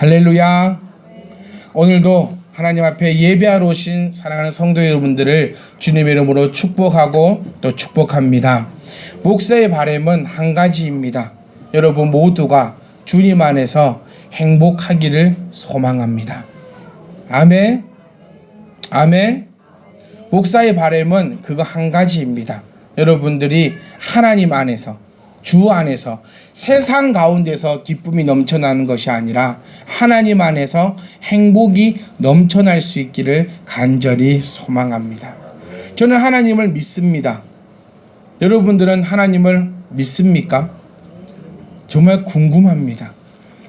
할렐루야. 오늘도 하나님 앞에 예배하러 오신 사랑하는 성도 여러분들을 주님의 이름으로 축복하고 또 축복합니다. 목사의 바램은 한 가지입니다. 여러분 모두가 주님 안에서 행복하기를 소망합니다. 아멘. 아멘. 목사의 바램은 그거 한 가지입니다. 여러분들이 하나님 안에서 주 안에서 세상 가운데서 기쁨이 넘쳐나는 것이 아니라 하나님 안에서 행복이 넘쳐날 수 있기를 간절히 소망합니다. 저는 하나님을 믿습니다. 여러분들은 하나님을 믿습니까? 정말 궁금합니다.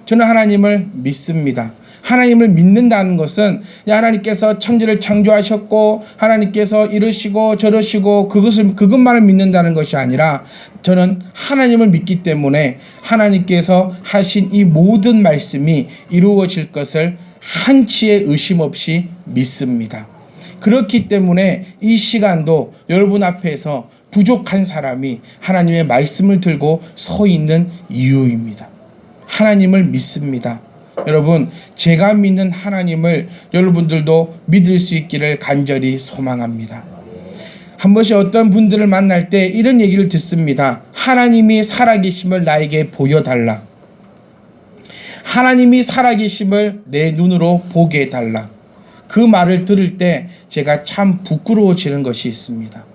저는 하나님을 믿습니다. 하나님을 믿는다는 것은 하나님께서 천지를 창조하셨고 하나님께서 이러시고 저러시고 그것을 그것만을 믿는다는 것이 아니라 저는 하나님을 믿기 때문에 하나님께서 하신 이 모든 말씀이 이루어질 것을 한치의 의심 없이 믿습니다. 그렇기 때문에 이 시간도 여러분 앞에서 부족한 사람이 하나님의 말씀을 들고 서 있는 이유입니다. 하나님을 믿습니다. 여러분, 제가 믿는 하나님을 여러분들도 믿을 수 있기를 간절히 소망합니다. 한 번씩 어떤 분들을 만날 때 이런 얘기를 듣습니다. 하나님이 살아계심을 나에게 보여달라. 하나님이 살아계심을 내 눈으로 보게 해달라. 그 말을 들을 때 제가 참 부끄러워지는 것이 있습니다.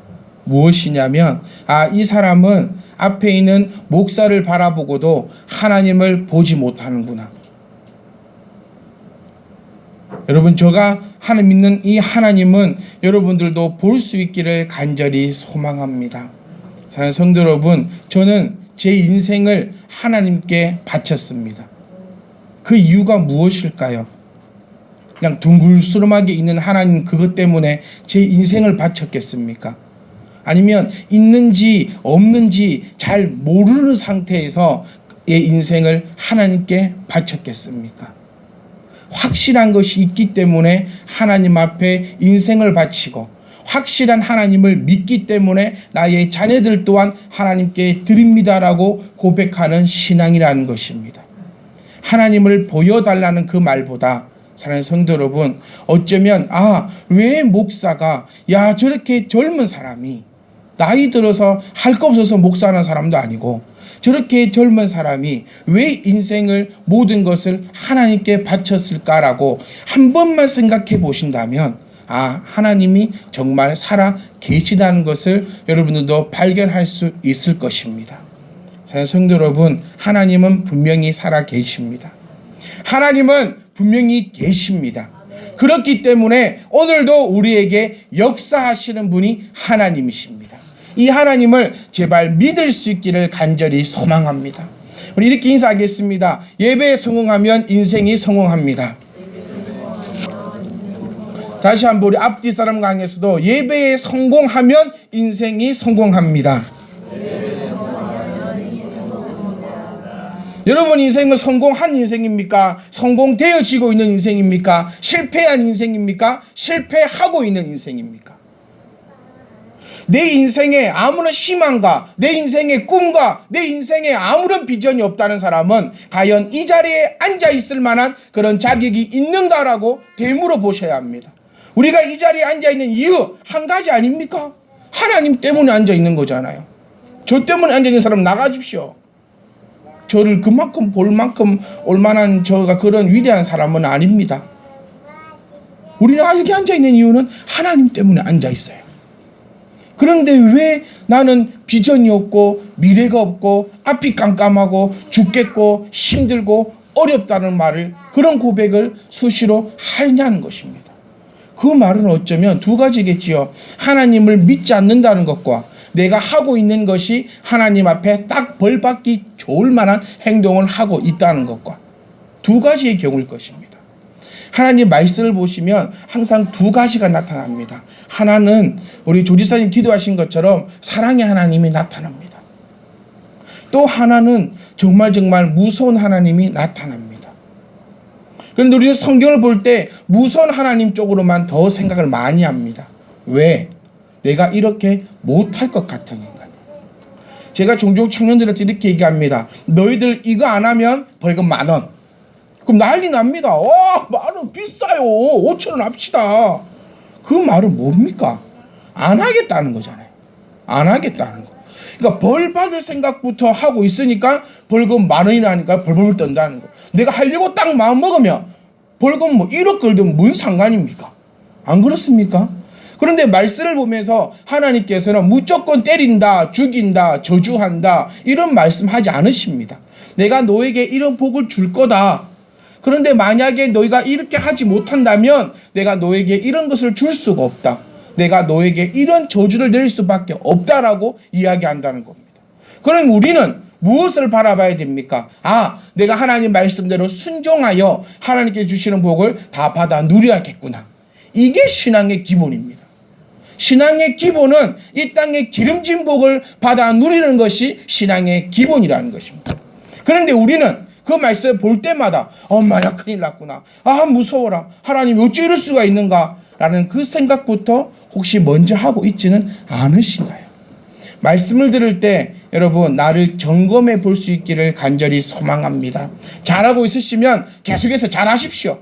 무엇이냐면, 아, 이 사람은 앞에 있는 목사를 바라보고도 하나님을 보지 못하는구나. 여러분, 제가 하나님 믿는 이 하나님은 여러분들도 볼 수 있기를 간절히 소망합니다. 사랑하는 성도 여러분, 저는 제 인생을 하나님께 바쳤습니다. 그 이유가 무엇일까요? 그냥 둥글스름하게 있는 하나님 그것 때문에 제 인생을 바쳤겠습니까? 아니면 있는지 없는지 잘 모르는 상태에서 내 인생을 하나님께 바쳤겠습니까? 확실한 것이 있기 때문에 하나님 앞에 인생을 바치고 확실한 하나님을 믿기 때문에 나의 자녀들 또한 하나님께 드립니다라고 고백하는 신앙이라는 것입니다. 하나님을 보여달라는 그 말보다 사랑하는 성도 여러분 어쩌면 아 왜 목사가 야 저렇게 젊은 사람이 나이 들어서 할 거 없어서 목사하는 사람도 아니고 저렇게 젊은 사람이 왜 인생을 모든 것을 하나님께 바쳤을까라고 한 번만 생각해 보신다면 아 하나님이 정말 살아 계시다는 것을 여러분들도 발견할 수 있을 것입니다. 성도 여러분 하나님은 분명히 살아 계십니다. 하나님은 분명히 계십니다. 그렇기 때문에 오늘도 우리에게 역사하시는 분이 하나님이십니다. 이 하나님을 제발 믿을 수 있기를 간절히 소망합니다. 우리 이렇게 인사하겠습니다. 예배에 성공하면 인생이 성공합니다. 다시 한번 우리 앞뒤 사람 강에서도 예배에 성공하면 인생이 성공합니다. 여러분 인생은 성공한 인생입니까? 성공되어지고 있는 인생입니까? 실패한 인생입니까? 실패하고 있는 인생입니까? 내 인생에 아무런 희망과 내 인생의 꿈과 내 인생에 아무런 비전이 없다는 사람은 과연 이 자리에 앉아 있을 만한 그런 자격이 있는가라고 되물어 보셔야 합니다. 우리가 이 자리에 앉아 있는 이유 한 가지 아닙니까? 하나님 때문에 앉아 있는 거잖아요. 저 때문에 앉아 있는 사람 나가십시오. 저를 그만큼 볼 만큼 올만한 저가 그런 위대한 사람은 아닙니다. 우리는 여기 앉아 있는 이유는 하나님 때문에 앉아 있어요. 그런데 왜 나는 비전이 없고 미래가 없고 앞이 깜깜하고 죽겠고 힘들고 어렵다는 말을 그런 고백을 수시로 하냐는 것입니다. 그 말은 어쩌면 두 가지겠지요. 하나님을 믿지 않는다는 것과 내가 하고 있는 것이 하나님 앞에 딱 벌받기 좋을 만한 행동을 하고 있다는 것과 두 가지의 경우일 것입니다. 하나님 말씀을 보시면 항상 두 가지가 나타납니다. 하나는 우리 조지사님 기도하신 것처럼 사랑의 하나님이 나타납니다. 또 하나는 정말 정말 무서운 하나님이 나타납니다. 그런데 우리는 성경을 볼 때 무서운 하나님 쪽으로만 더 생각을 많이 합니다. 왜? 내가 이렇게 못할 것 같으니까. 제가 종종 청년들한테 이렇게 얘기합니다. 너희들 이거 안 하면 벌금 만 원. 그럼 난리 납니다. 어, 말은 비싸요. 5천 원 합시다. 그 말은 뭡니까? 안 하겠다는 거잖아요. 안 하겠다는 거. 그러니까 벌 받을 생각부터 하고 있으니까 벌금 만 원이라니까 벌벌 떤다는 거. 내가 하려고 딱 마음 먹으면 벌금 뭐 1억 걸든 뭔 상관입니까? 안 그렇습니까? 그런데 말씀을 보면서 하나님께서는 무조건 때린다, 죽인다, 저주한다 이런 말씀하지 않으십니다. 내가 너에게 이런 복을 줄 거다. 그런데 만약에 너희가 이렇게 하지 못한다면 내가 너에게 이런 것을 줄 수가 없다. 내가 너에게 이런 저주를 내릴 수밖에 없다라고 이야기한다는 겁니다. 그럼 우리는 무엇을 바라봐야 됩니까? 아, 내가 하나님 말씀대로 순종하여 하나님께 주시는 복을 다 받아 누려야겠구나. 이게 신앙의 기본입니다. 신앙의 기본은 이 땅의 기름진 복을 받아 누리는 것이 신앙의 기본이라는 것입니다. 그런데 우리는 그 말씀을 볼 때마다 엄마야 큰일 났구나. 아 무서워라. 하나님 어찌 이럴 수가 있는가? 라는 그 생각부터 혹시 먼저 하고 있지는 않으신가요? 말씀을 들을 때 여러분 나를 점검해 볼 수 있기를 간절히 소망합니다. 잘하고 있으시면 계속해서 잘하십시오.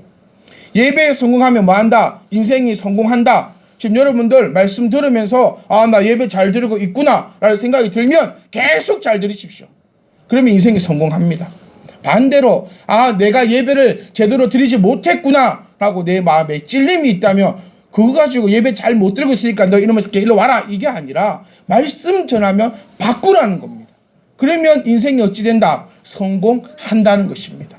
예배에 성공하면 뭐 한다? 인생이 성공한다. 지금 여러분들 말씀 들으면서 아 나 예배 잘 드리고 있구나 라는 생각이 들면 계속 잘 들으십시오. 그러면 인생이 성공합니다. 반대로 아 내가 예배를 제대로 드리지 못했구나 라고 내 마음에 찔림이 있다면 그거 가지고 예배 잘못 드리고 있으니까 너 이놈의 새끼 일로 와라 이게 아니라 말씀 전하면 바꾸라는 겁니다. 그러면 인생이 어찌 된다? 성공한다는 것입니다.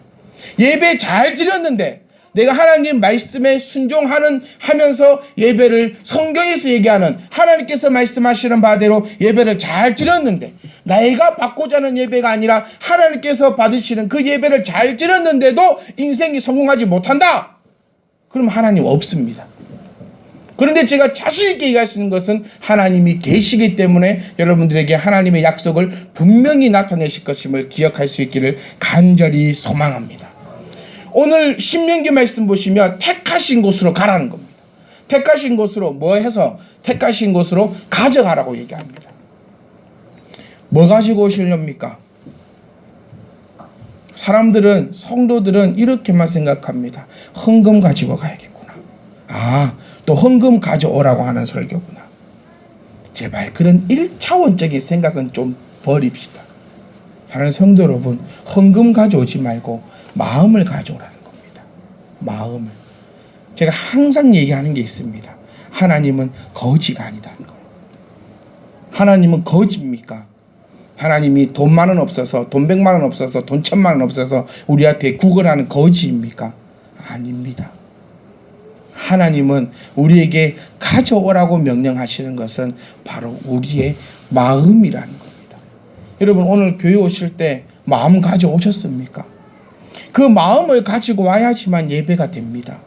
예배 잘 드렸는데 내가 하나님 말씀에 순종하는 하면서 예배를 성경에서 얘기하는 하나님께서 말씀하시는 바대로 예배를 잘 드렸는데 내가 받고자 하는 예배가 아니라 하나님께서 받으시는 그 예배를 잘 드렸는데도 인생이 성공하지 못한다. 그럼 하나님 없습니다. 그런데 제가 자신 있게 얘기할 수 있는 것은 하나님이 계시기 때문에 여러분들에게 하나님의 약속을 분명히 나타내실 것임을 기억할 수 있기를 간절히 소망합니다. 오늘 신명기 말씀 보시면 택하신 곳으로 가라는 겁니다. 택하신 곳으로 뭐 해서 택하신 곳으로 가져가라고 얘기합니다. 뭐 가지고 오시렵니까? 사람들은 성도들은 이렇게만 생각합니다. 헌금 가지고 가야겠구나. 아, 또 헌금 가져오라고 하는 설교구나. 제발 그런 1차원적인 생각은 좀 버립시다. 사랑하는 성도 여러분, 헌금 가져오지 말고 마음을 가져오라는 겁니다. 마음을. 제가 항상 얘기하는 게 있습니다. 하나님은 거지가 아니다는 거예요. 하나님은 거지입니까? 하나님이 돈만 원 없어서 돈 백만 원 없어서 돈 천만 원 없어서 우리한테 구걸하는 거지입니까? 아닙니다. 하나님은 우리에게 가져오라고 명령하시는 것은 바로 우리의 마음이라는 겁니다. 여러분 오늘 교회 오실 때 마음 가져오셨습니까? 그 마음을 가지고 와야지만 예배가 됩니다.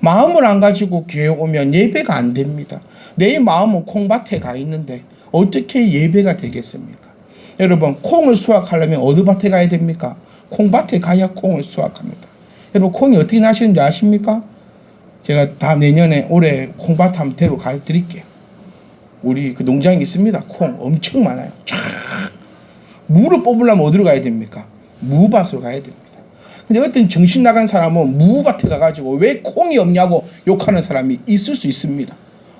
마음을 안 가지고 교회 오면 예배가 안 됩니다. 내 마음은 콩밭에 가 있는데 어떻게 예배가 되겠습니까? 여러분 콩을 수확하려면 어느 밭에 가야 됩니까? 콩밭에 가야 콩을 수확합니다. 여러분 콩이 어떻게 나시는지 아십니까? 제가 다 내년에 올해 콩밭 한번 데려가 드릴게요. 우리 그 농장이 있습니다. 콩 엄청 많아요. 쫙 무를 뽑으려면 어디로 가야 됩니까? 무밭으로 가야 됩니다. 근데 어떤 정신 나간 사람은 무밭에 가가지고 왜 콩이 없냐고 욕하는 사람이 있을 수 있습니다.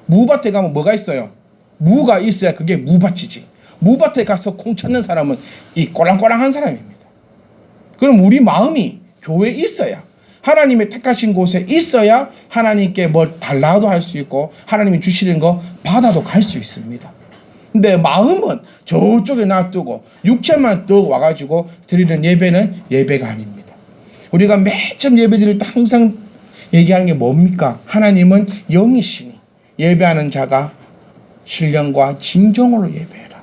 무밭에 가면 뭐가 있어요? 무가 있어야 그게 무밭이지. 무밭에 가서 콩 찾는 사람은 이 꼬랑꼬랑한 사람입니다. 그럼 우리 마음이 교회에 있어야 하나님의 택하신 곳에 있어야 하나님께 뭘 달라도 할 수 있고 하나님이 주시는 거 받아도 갈 수 있습니다. 근데 마음은 저쪽에 놔두고 육체만 또 와가지고 드리는 예배는 예배가 아닙니다. 우리가 매점 예배 드릴 때 항상 얘기하는 게 뭡니까? 하나님은 영이시니 예배하는 자가 신령과 진정으로 예배해라.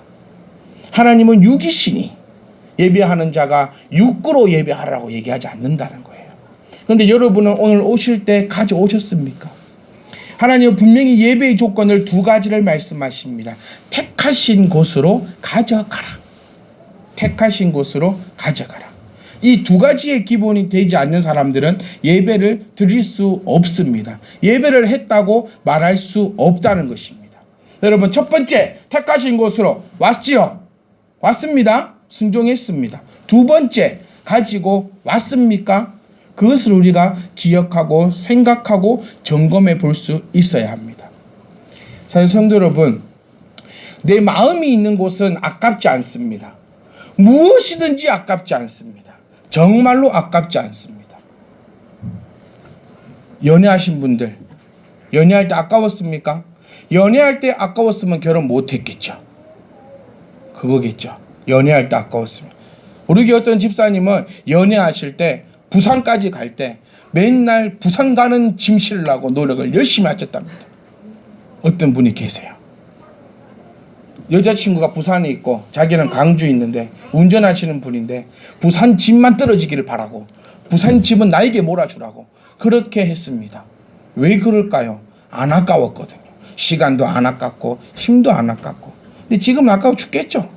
하나님은 육이시니 예배하는 자가 육구로 예배하라고 얘기하지 않는다는 거예요. 그런데 여러분은 오늘 오실 때 가져오셨습니까? 하나님은 분명히 예배의 조건을 두 가지를 말씀하십니다. 택하신 곳으로 가져가라. 택하신 곳으로 가져가라. 이 두 가지의 기본이 되지 않는 사람들은 예배를 드릴 수 없습니다. 예배를 했다고 말할 수 없다는 것입니다. 여러분, 첫 번째, 택하신 곳으로 왔지요? 왔습니다. 순종했습니다. 두 번째, 가지고 왔습니까? 그것을 우리가 기억하고 생각하고 점검해 볼 수 있어야 합니다. 사실 성도 여러분, 내 마음이 있는 곳은 아깝지 않습니다. 무엇이든지 아깝지 않습니다. 정말로 아깝지 않습니다. 연애하신 분들, 연애할 때 아까웠습니까? 연애할 때 아까웠으면 결혼 못 했겠죠. 그거겠죠. 연애할 때 아까웠으면. 우리 어떤 집사님은 연애하실 때 부산까지 갈 때 맨날 부산 가는 짐 실으려고 노력을 열심히 하셨답니다. 어떤 분이 계세요. 여자친구가 부산에 있고 자기는 강주에 있는데 운전하시는 분인데 부산 집만 떨어지기를 바라고 부산 집은 나에게 몰아주라고 그렇게 했습니다. 왜 그럴까요? 안 아까웠거든요. 시간도 안 아깝고 힘도 안 아깝고. 근데 지금은 아까워 죽겠죠.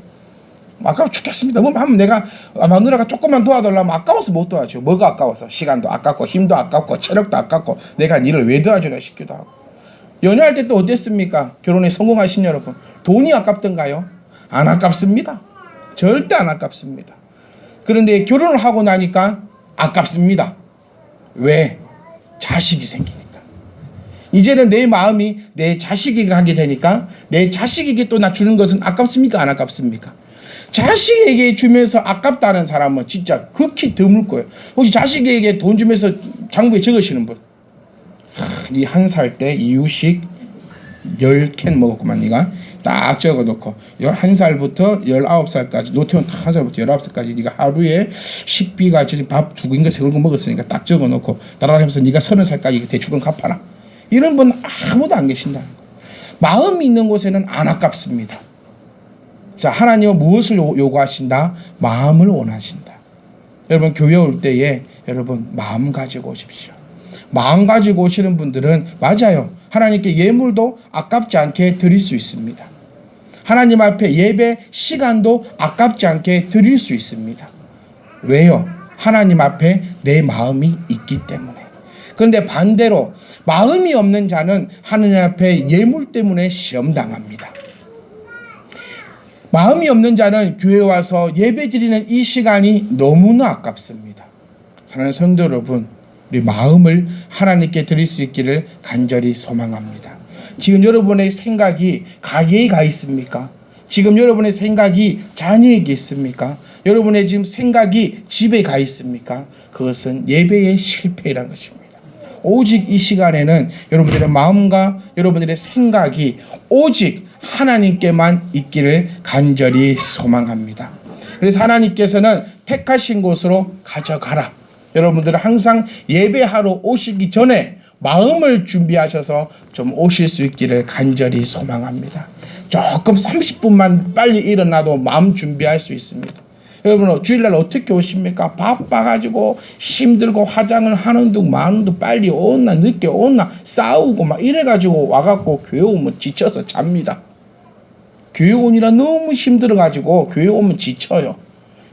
아까워 죽겠습니다. 뭐 하면 내가 마누라가 조금만 도와달라면 아까워서 못 도와줘. 뭐가 아까워서? 시간도 아깝고 힘도 아깝고 체력도 아깝고 내가 니를 왜 도와주려 싶기도 하고. 연애할 때 또 어땠습니까? 결혼에 성공하신 여러분. 돈이 아깝던가요? 안 아깝습니다. 절대 안 아깝습니다. 그런데 결혼을 하고 나니까 아깝습니다. 왜? 자식이 생기니까. 이제는 내 마음이 내 자식에게 가게 되니까 내 자식에게 또 나 주는 것은 아깝습니까? 안 아깝습니까? 자식에게 주면서 아깝다는 사람은 진짜 극히 드물 거예요. 혹시 자식에게 돈 주면서 장부에 적으시는 분? 이 한 살 때 이유식 10캔 먹었구만 니가 딱 적어놓고 11살부터 19살까지 노태운 한 살부터 19살까지 네가 하루에 식비가 밥두 그릇인가 세 그릇 먹었으니까 딱 적어놓고 따라하면서 네가 30살까지 대출은 갚아라 이런 분 아무도 안 계신다 마음이 있는 곳에는 안 아깝습니다 자 하나님은 무엇을 요- 요구하신다? 마음을 원하신다 여러분 교회 올 때에 여러분 마음 가지고 오십시오 마음 가지고 오시는 분들은 맞아요. 하나님께 예물도 아깝지 않게 드릴 수 있습니다. 하나님 앞에 예배 시간도 아깝지 않게 드릴 수 있습니다. 왜요? 하나님 앞에 내 마음이 있기 때문에. 그런데 반대로 마음이 없는 자는 하나님 앞에 예물 때문에 시험 당합니다. 마음이 없는 자는 교회 와서 예배 드리는 이 시간이 너무나 아깝습니다. 사랑하는 성도 여러분, 우리 마음을 하나님께 드릴 수 있기를 간절히 소망합니다. 지금 여러분의 생각이 가게에 가 있습니까? 지금 여러분의 생각이 자녀에게 있습니까? 여러분의 지금 생각이 집에 가 있습니까? 그것은 예배의 실패라는 것입니다. 오직 이 시간에는 여러분들의 마음과 여러분들의 생각이 오직 하나님께만 있기를 간절히 소망합니다. 그래서 하나님께서는 택하신 곳으로 가져가라. 여러분들은 항상 예배하러 오시기 전에 마음을 준비하셔서 좀 오실 수 있기를 간절히 소망합니다. 조금 30분만 빨리 일어나도 마음 준비할 수 있습니다. 여러분 주일날 어떻게 오십니까? 바빠가지고 힘들고 화장을 하는 둥 마는 둥 빨리 온나 늦게 온나 싸우고 막 이래가지고 와갖고 교회 오면 지쳐서 잡니다. 교회 오니라 너무 힘들어가지고 교회 오면 지쳐요.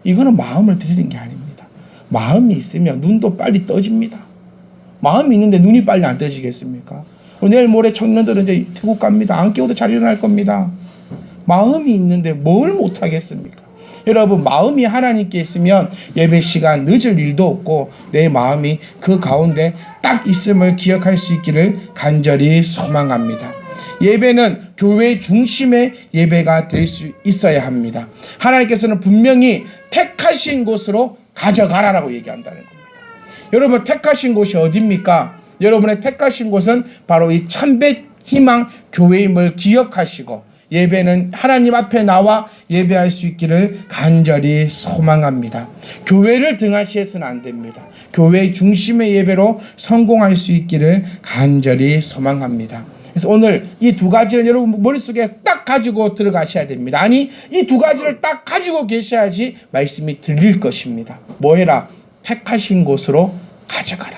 이거는 마음을 드리는 게 아닙니다. 마음이 있으면 눈도 빨리 떠집니다. 마음이 있는데 눈이 빨리 안 떠지겠습니까? 내일 모레 청년들은 이제 태국 갑니다. 안 깨워도 잘 일어날 겁니다. 마음이 있는데 뭘 못하겠습니까? 여러분 마음이 하나님께 있으면 예배 시간 늦을 일도 없고 내 마음이 그 가운데 딱 있음을 기억할 수 있기를 간절히 소망합니다. 예배는 교회 중심의 예배가 될 수 있어야 합니다. 하나님께서는 분명히 택하신 곳으로 가져가라라고 얘기한다는 겁니다. 여러분 택하신 곳이 어디입니까? 여러분의 택하신 곳은 바로 이 참배 희망 교회임을 기억하시고 예배는 하나님 앞에 나와 예배할 수 있기를 간절히 소망합니다. 교회를 등하시해서는 안 됩니다. 교회 중심의 예배로 성공할 수 있기를 간절히 소망합니다. 그래서 오늘 이 두 가지를 여러분 머릿속에 딱 가지고 들어가셔야 됩니다. 아니, 이 두 가지를 딱 가지고 계셔야지 말씀이 들릴 것입니다. 뭐 해라? 택하신 곳으로 가져가라.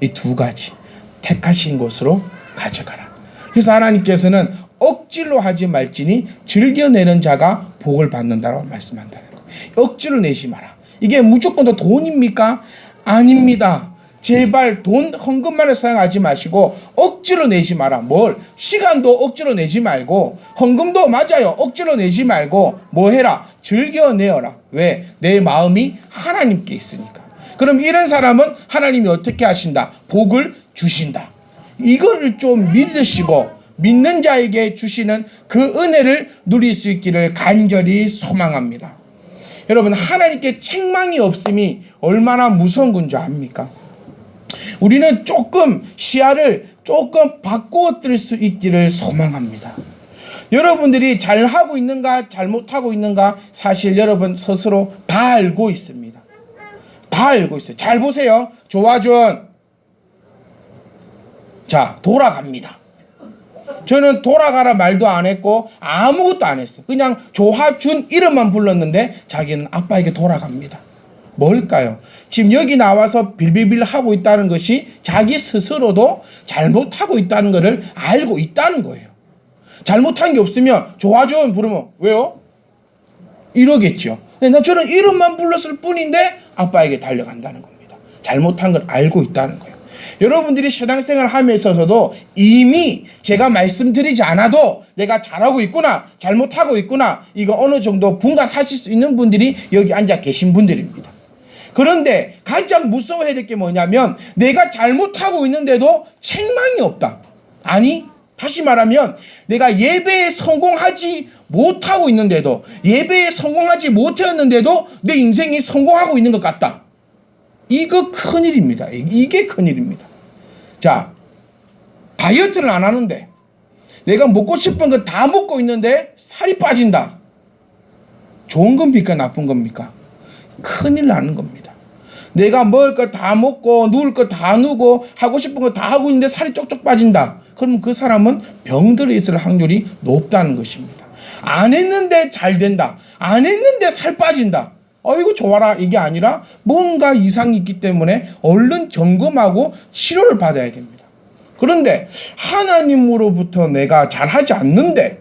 이 두 가지. 택하신 곳으로 가져가라. 그래서 하나님께서는 억지로 하지 말지니 즐겨내는 자가 복을 받는다라고 말씀한다는 거예요. 억지로 내지 마라. 이게 무조건 다 돈입니까? 아닙니다. 제발 돈 헌금만을 사용하지 마시고 억지로 내지 마라. 뭘? 시간도 억지로 내지 말고 헌금도 맞아요. 억지로 내지 말고 뭐 해라? 즐겨내어라. 왜? 내 마음이 하나님께 있으니까. 그럼 이런 사람은 하나님이 어떻게 하신다? 복을 주신다. 이거를 좀 믿으시고 믿는 자에게 주시는 그 은혜를 누릴 수 있기를 간절히 소망합니다. 여러분 하나님께 책망이 없음이 얼마나 무서운 건지 압니까? 우리는 조금 시야를 조금 바꾸어 뜰 수 있기를 소망합니다. 여러분들이 잘하고 있는가 잘못하고 있는가 사실 여러분 스스로 다 알고 있습니다. 다 알고 있어요. 잘 보세요. 조화준. 자, 돌아갑니다. 저는 돌아가라 말도 안 했고 아무것도 안 했어요. 그냥 조화준 이름만 불렀는데 자기는 아빠에게 돌아갑니다. 뭘까요? 지금 여기 나와서 빌빌빌 하고 있다는 것이 자기 스스로도 잘못하고 있다는 것을 알고 있다는 거예요. 잘못한 게 없으면 조화준 부르면 왜요? 이러겠죠. 근데 나 저는 이름만 불렀을 뿐인데 아빠에게 달려간다는 겁니다. 잘못한 걸 알고 있다는 거예요. 여러분들이 신앙생활 함에 있어서도 이미 제가 말씀드리지 않아도 내가 잘하고 있구나, 잘못하고 있구나, 이거 어느 정도 분간하실 수 있는 분들이 여기 앉아 계신 분들입니다. 그런데 가장 무서워해야 될 게 뭐냐면 내가 잘못하고 있는데도 책망이 없다. 아니, 다시 말하면 내가 예배에 성공하지 못하고 있는데도 예배에 성공하지 못했는데도 내 인생이 성공하고 있는 것 같다. 이거 큰일입니다. 이게 큰일입니다. 자, 다이어트를 안 하는데 내가 먹고 싶은 거 다 먹고 있는데 살이 빠진다. 좋은 겁니까? 나쁜 겁니까? 큰일 나는 겁니다. 내가 먹을 거 다 먹고 누울 거 다 누고 하고 싶은 거 다 하고 있는데 살이 쪽쪽 빠진다. 그럼 그 사람은 병들어 있을 확률이 높다는 것입니다. 안 했는데 잘 된다. 안 했는데 살 빠진다. 어이구 좋아라 이게 아니라 뭔가 이상이 있기 때문에 얼른 점검하고 치료를 받아야 됩니다. 그런데 하나님으로부터 내가 잘하지 않는데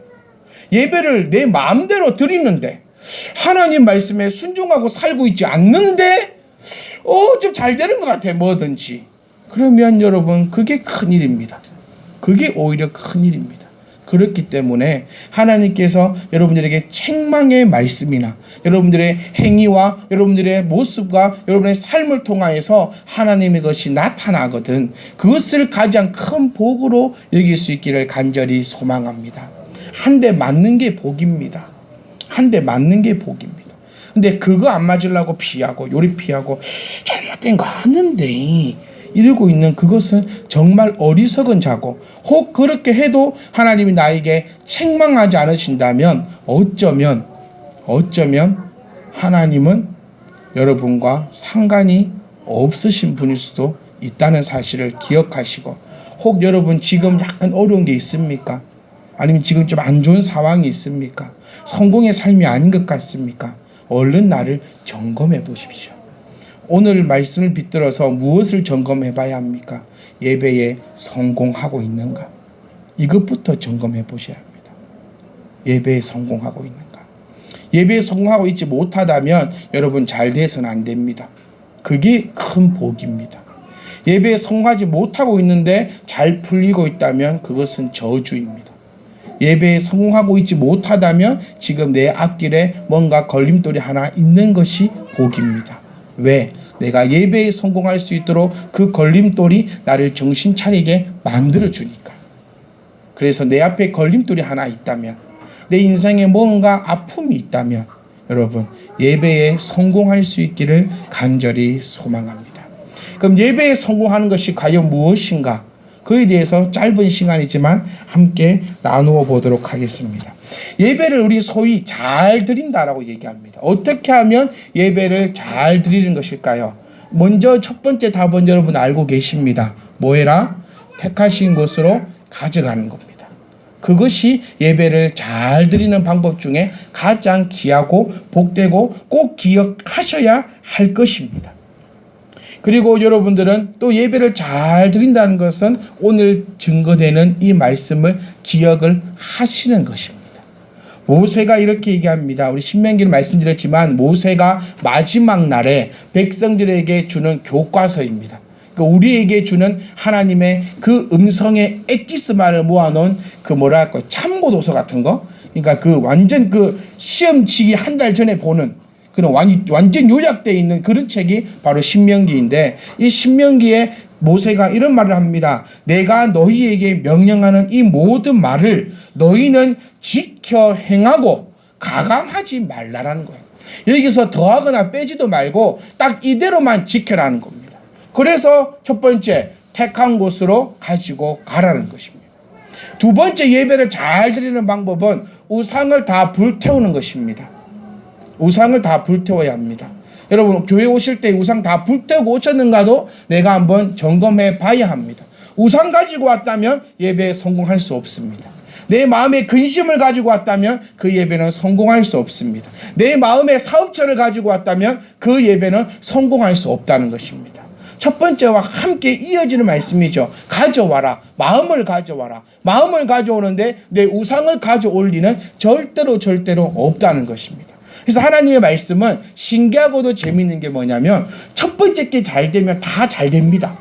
예배를 내 마음대로 드리는데 하나님 말씀에 순종하고 살고 있지 않는데 어 좀 잘 되는 것 같아 뭐든지 그러면 여러분 그게 큰일입니다. 그게 오히려 큰일입니다. 그렇기 때문에 하나님께서 여러분들에게 책망의 말씀이나 여러분들의 행위와 여러분들의 모습과 여러분의 삶을 통하여서 하나님의 것이 나타나거든 그것을 가장 큰 복으로 여길 수 있기를 간절히 소망합니다. 한 대 맞는 게 복입니다. 한 대 맞는 게 복입니다. 근데 그거 안 맞으려고 피하고 요리 피하고 잘못된 거 아는데 이러고 있는 그것은 정말 어리석은 자고 혹 그렇게 해도 하나님이 나에게 책망하지 않으신다면 어쩌면 어쩌면 하나님은 여러분과 상관이 없으신 분일 수도 있다는 사실을 기억하시고 혹 여러분 지금 약간 어려운 게 있습니까? 아니면 지금 좀 안 좋은 상황이 있습니까? 성공의 삶이 아닌 것 같습니까? 얼른 나를 점검해 보십시오. 오늘 말씀을 빗들어서 무엇을 점검해 봐야 합니까? 예배에 성공하고 있는가? 이것부터 점검해 보셔야 합니다. 예배에 성공하고 있는가? 예배에 성공하고 있지 못하다면 여러분 잘 돼서는 안 됩니다. 그게 큰 복입니다. 예배에 성공하지 못하고 있는데 잘 풀리고 있다면 그것은 저주입니다. 예배에 성공하고 있지 못하다면 지금 내 앞길에 뭔가 걸림돌이 하나 있는 것이 복입니다. 왜? 내가 예배에 성공할 수 있도록 그 걸림돌이 나를 정신 차리게 만들어 주니까. 그래서 내 앞에 걸림돌이 하나 있다면, 내 인생에 뭔가 아픔이 있다면, 여러분, 예배에 성공할 수 있기를 간절히 소망합니다. 그럼 예배에 성공하는 것이 과연 무엇인가? 그에 대해서 짧은 시간이지만 함께 나누어 보도록 하겠습니다. 예배를 우리 소위 잘 드린다라고 얘기합니다. 어떻게 하면 예배를 잘 드리는 것일까요? 먼저 첫 번째 답은 여러분 알고 계십니다. 뭐해라? 택하신 곳으로 가져가는 겁니다. 그것이 예배를 잘 드리는 방법 중에 가장 귀하고 복되고 꼭 기억하셔야 할 것입니다. 그리고 여러분들은 또 예배를 잘 드린다는 것은 오늘 증거되는 이 말씀을 기억을 하시는 것입니다. 모세가 이렇게 얘기합니다. 우리 신명기를 말씀드렸지만 모세가 마지막 날에 백성들에게 주는 교과서입니다. 그러니까 우리에게 주는 하나님의 그 음성의 엑기스만을 모아놓은 그 뭐랄까 참고 도서 같은 거. 그러니까 그 완전 그 시험치기 한 달 전에 보는 그런 완, 완전 요약되어 있는 그런 책이 바로 신명기인데 이 신명기에 모세가 이런 말을 합니다. 내가 너희에게 명령하는 이 모든 말을 너희는 지켜 행하고 가감하지 말라라는 거예요. 여기서 더하거나 빼지도 말고 딱 이대로만 지켜라는 겁니다. 그래서 첫 번째 택한 곳으로 가지고 가라는 것입니다. 두 번째 예배를 잘 드리는 방법은 우상을 다 불태우는 것입니다. 우상을 다 불태워야 합니다. 여러분 교회 오실 때 우상 다 불태우고 오셨는가도 내가 한번 점검해 봐야 합니다. 우상 가지고 왔다면 예배에 성공할 수 없습니다. 내 마음에 근심을 가지고 왔다면 그 예배는 성공할 수 없습니다. 내 마음에 사업처를 가지고 왔다면 그 예배는 성공할 수 없다는 것입니다. 첫 번째와 함께 이어지는 말씀이죠. 가져와라. 마음을 가져와라. 마음을 가져오는데 내 우상을 가져올 리는 절대로 절대로 없다는 것입니다. 그래서 하나님의 말씀은 신기하고도 재밌는 게 뭐냐면 첫 번째 게 잘 되면 다 잘 됩니다.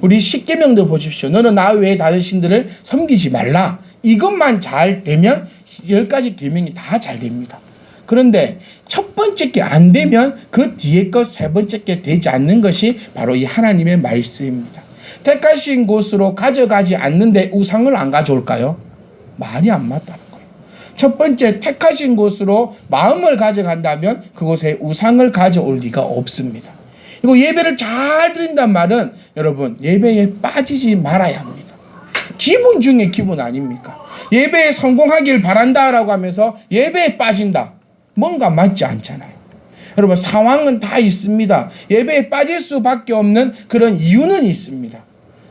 우리 십계명도 보십시오. 너는 나 외에 다른 신들을 섬기지 말라. 이것만 잘 되면 열 가지 계명이 다 잘 됩니다. 그런데 첫 번째 게 안 되면 그 뒤에 것 세 번째 게 되지 않는 것이 바로 이 하나님의 말씀입니다. 택하신 곳으로 가져가지 않는데 우상을 안 가져올까요? 말이 안 거예요. 첫 번째 택하신 곳으로 마음을 가져간다면 그곳에 우상을 가져올 리가 없습니다. 그리고 예배를 잘 드린단 말은 여러분 예배에 빠지지 말아야 합니다. 기분 중에 기분 아닙니까? 예배에 성공하길 바란다라고 하면서 예배에 빠진다. 뭔가 맞지 않잖아요. 여러분 상황은 다 있습니다. 예배에 빠질 수밖에 없는 그런 이유는 있습니다.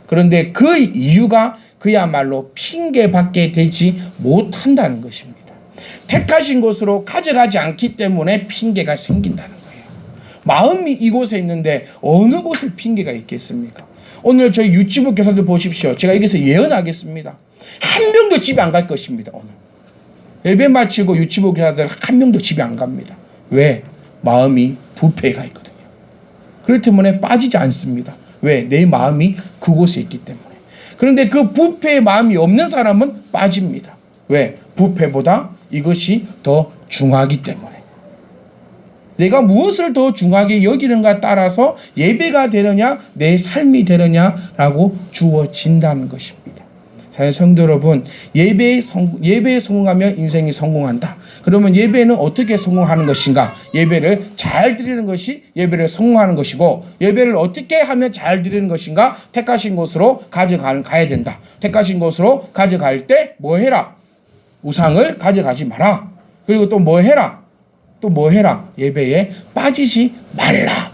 그런데 그 이유가 그야말로 핑계밖에 되지 못한다는 것입니다. 택하신 곳으로 가져가지 않기 때문에 핑계가 생긴다는 거예요. 마음이 이곳에 있는데 어느 곳에 핑계가 있겠습니까? 오늘 저희 유치부 교사들 보십시오. 제가 여기서 예언하겠습니다. 한 명도 집에 안 갈 것입니다. 오늘. 예배 마치고 유치부 교사들 한 명도 집에 안 갑니다. 왜? 마음이 부패가 있거든요. 그렇기 때문에 빠지지 않습니다. 왜? 내 마음이 그곳에 있기 때문에. 그런데 그 부패의 마음이 없는 사람은 빠집니다. 왜? 부패보다 이것이 더 중하기 때문에. 내가 무엇을 더 중하게 여기는가 따라서 예배가 되느냐, 내 삶이 되느냐라고 주어진다는 것입니다. 사랑하는 성도 여러분, 예배에 성, 예배에 성공하면 인생이 성공한다. 그러면 예배는 어떻게 성공하는 것인가? 예배를 잘 드리는 것이 예배를 성공하는 것이고, 예배를 어떻게 하면 잘 드리는 것인가? 택하신 곳으로 가져가, 가야 된다. 택하신 곳으로 가져갈 때 뭐 해라? 우상을 가져가지 마라. 그리고 또 뭐 해라? 또 뭐 해라? 예배에 빠지지 말라.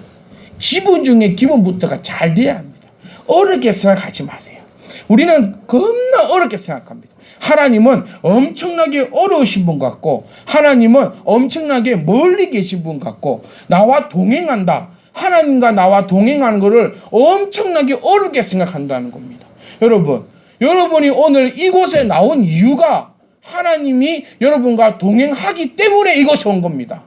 기본 중에 기본부터가 잘 돼야 합니다. 어렵게 생각하지 마세요. 우리는 겁나 어렵게 생각합니다. 하나님은 엄청나게 어려우신 분 같고, 하나님은 엄청나게 멀리 계신 분 같고, 나와 동행한다. 하나님과 나와 동행하는 것을 엄청나게 어렵게 생각한다는 겁니다. 여러분, 여러분이 오늘 이곳에 나온 이유가 하나님이 여러분과 동행하기 때문에 이곳에 온 겁니다.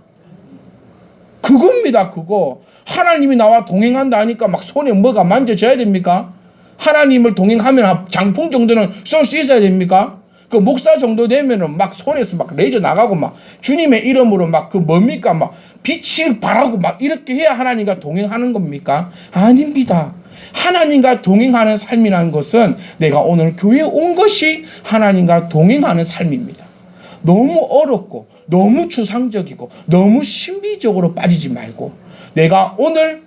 그겁니다, 그거. 하나님이 나와 동행한다 하니까 막 손에 뭐가 만져져야 됩니까? 하나님을 동행하면 장풍 정도는 쏠 수 있어야 됩니까? 그 목사 정도 되면은 막 손에서 막 레이저 나가고 막 주님의 이름으로 막 그 뭡니까 막 빛을 발하고 막 이렇게 해야 하나님과 동행하는 겁니까? 아닙니다. 하나님과 동행하는 삶이라는 것은 내가 오늘 교회에 온 것이 하나님과 동행하는 삶입니다. 너무 어렵고 너무 추상적이고 너무 신비적으로 빠지지 말고 내가 오늘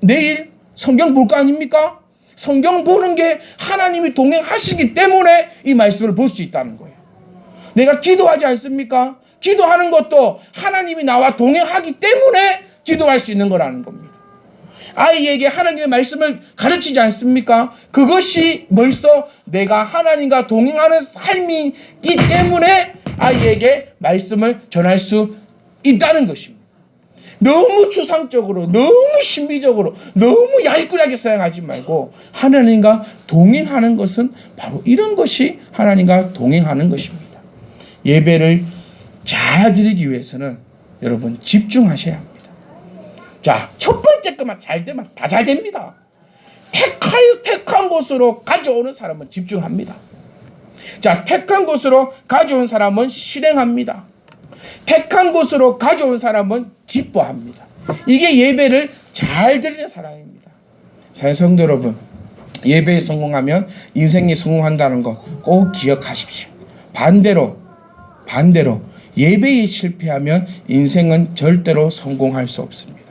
내일 성경 볼 거 아닙니까? 성경 보는 게 하나님이 동행하시기 때문에 이 말씀을 볼 수 있다는 거예요. 내가 기도하지 않습니까? 기도하는 것도 하나님이 나와 동행하기 때문에 기도할 수 있는 거라는 겁니다. 아이에게 하나님의 말씀을 가르치지 않습니까? 그것이 벌써 내가 하나님과 동행하는 삶이기 때문에 아이에게 말씀을 전할 수 있다는 것입니다. 너무 추상적으로, 너무 신비적으로, 너무 얄궂하게 생각하지 말고 하나님과 동행하는 것은 바로 이런 것이 하나님과 동행하는 것입니다. 예배를 잘 드리기 위해서는 여러분 집중하셔야 합니다. 자, 첫 번째 것만 잘 되면 다 잘 됩니다. 택한, 택한 곳으로 가져오는 사람은 집중합니다. 자, 택한 곳으로 가져온 사람은 실행합니다. 택한 곳으로 가져온 사람은 기뻐합니다. 이게 예배를 잘 드리는 사람입니다. 사랑 성도 여러분, 예배에 성공하면 인생이 성공한다는 거 꼭 기억하십시오. 반대로 반대로 예배에 실패하면 인생은 절대로 성공할 수 없습니다.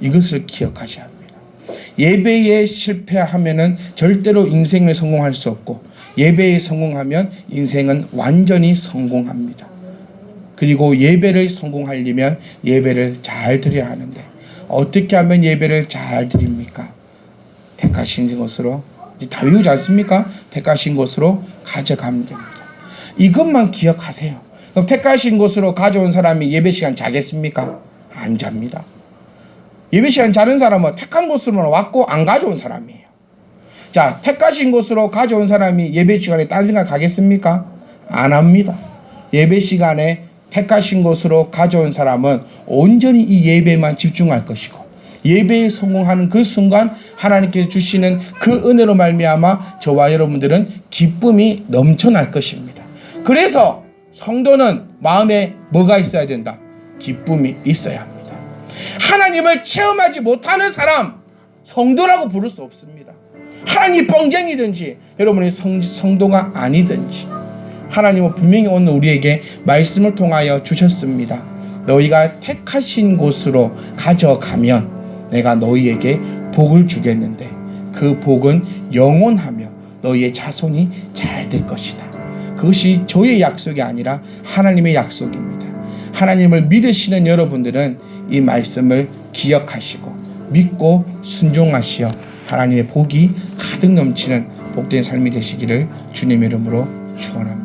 이것을 기억하셔야 합니다. 예배에 실패하면은 절대로 인생을 성공할 수 없고 예배에 성공하면 인생은 완전히 성공합니다. 그리고 예배를 성공하려면 예배를 잘 드려야 하는데 어떻게 하면 예배를 잘 드립니까? 택하신 것으로 다 외우지 않습니까? 택하신 것으로 가져가면 됩니다. 이것만 기억하세요. 그럼 택하신 곳으로 가져온 사람이 예배 시간 자겠습니까? 안 잡니다. 예배 시간 자는 사람은 택한 곳으로만 왔고 안 가져온 사람이에요. 자, 택하신 곳으로 가져온 사람이 예배 시간에 딴 생각 하겠습니까? 안 합니다. 예배 시간에 택하신 곳으로 가져온 사람은 온전히 이 예배만 집중할 것이고 예배에 성공하는 그 순간 하나님께서 주시는 그 은혜로 말미암아 저와 여러분들은 기쁨이 넘쳐날 것입니다. 그래서 성도는 마음에 뭐가 있어야 된다? 기쁨이 있어야 합니다. 하나님을 체험하지 못하는 사람 성도라고 부를 수 없습니다. 하나님 뻥쟁이든지 여러분이 성, 성도가 아니든지 하나님은 분명히 오늘 우리에게 말씀을 통하여 주셨습니다. 너희가 택하신 곳으로 가져가면 내가 너희에게 복을 주겠는데 그 복은 영원하며 너희의 자손이 잘 될 것이다. 그것이 저의 약속이 아니라 하나님의 약속입니다. 하나님을 믿으시는 여러분들은 이 말씀을 기억하시고 믿고 순종하시어 하나님의 복이 가득 넘치는 복된 삶이 되시기를 주님의 이름으로 축원합니다.